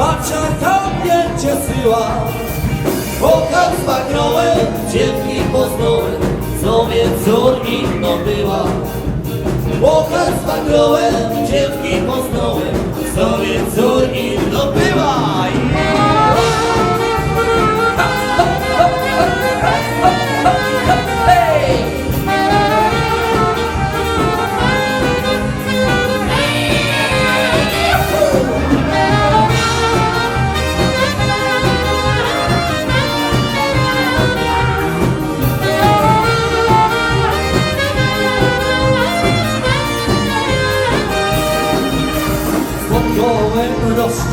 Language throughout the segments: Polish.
Macia kamień cię syła. Pokaz bagroły, ciepli poznoły Sobie wzór inno była? Pokaz bagroły, ciepli poznoły Sobie wzór inno była?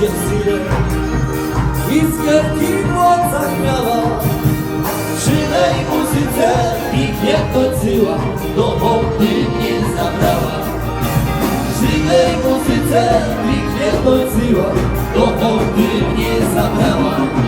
Syrę i skierki łocach miała. Przy tej muzyce pięknie kończyła, do nie zabrała. Tej muzyce pięknie kończyła, do nie zabrała.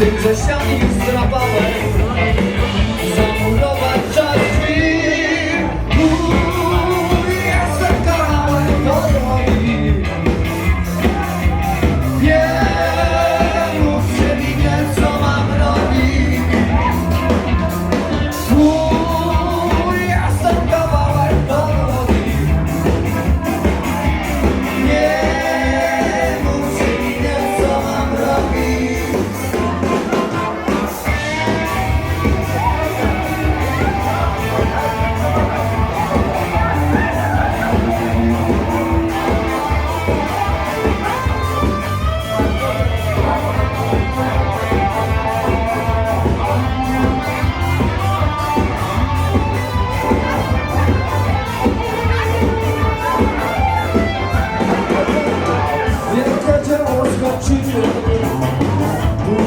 Że ściany już zdrapałem Zamurować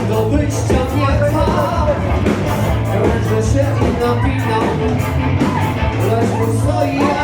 Do wyjścia nie ma. Się i napinam. Lecz mu stoi.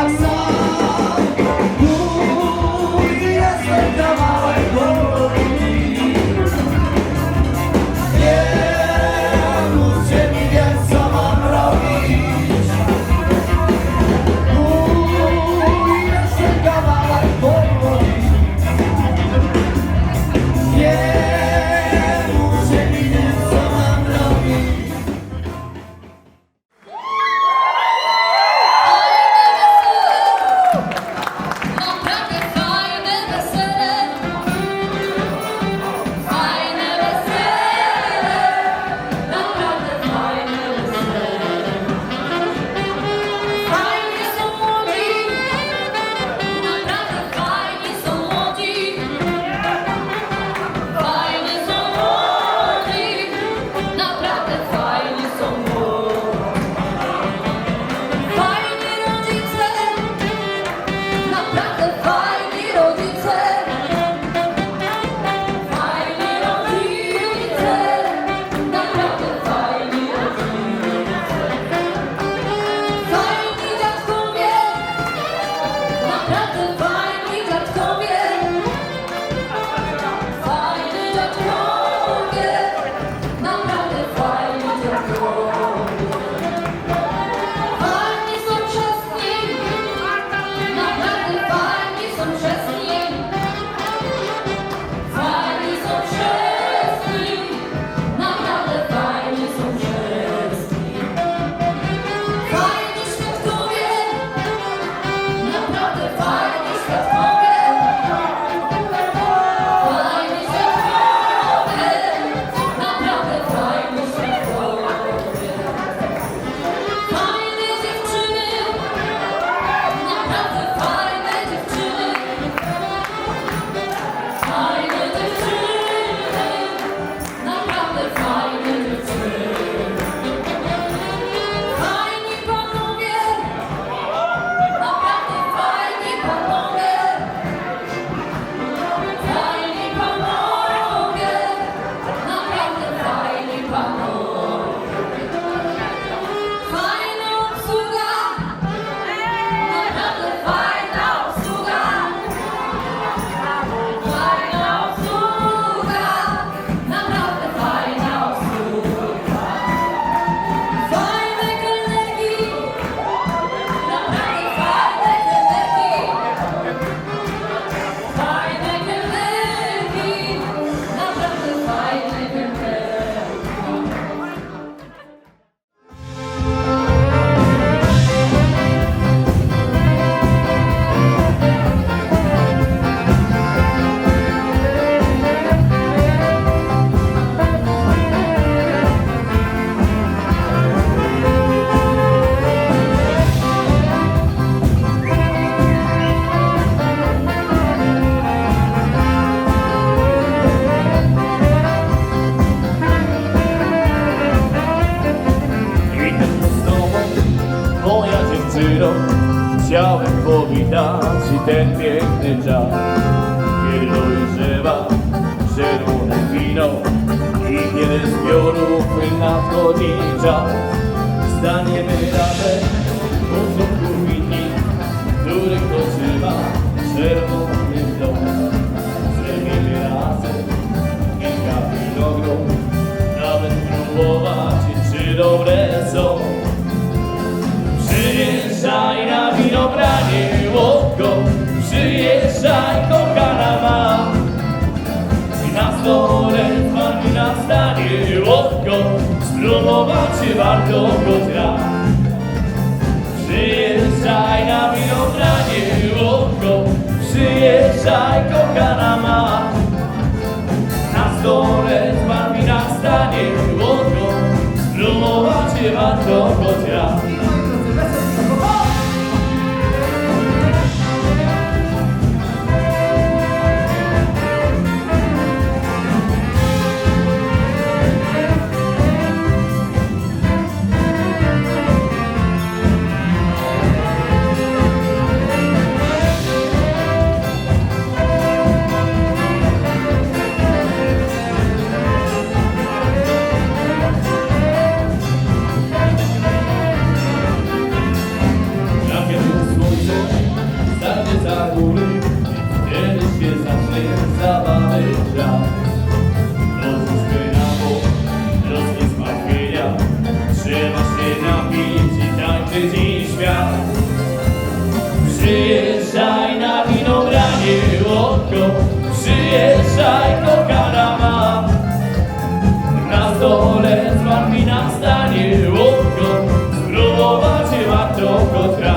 Chciałem powitać Ci ten piękny czas. Kiedy dojrzewa czerwone wino I kiedy z piorów nadchodzi czas. Staniemy razem po środku winni W których poczywa czerwony Spróbować czy warto raz Przyjeżdżaj na winobranie łódko Przyjeżdżaj kochana ma. Na stole z wami nastanie łódko Spróbować czy warto raz warto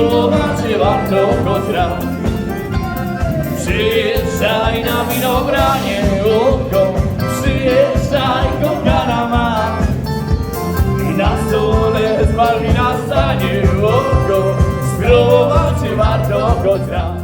Spróbować warto choć raz. Przyjeżdżaj na winobranie łódką Przyjeżdżaj kochana ma. Na stole z wami nastanie łódką Spróbować warto choć raz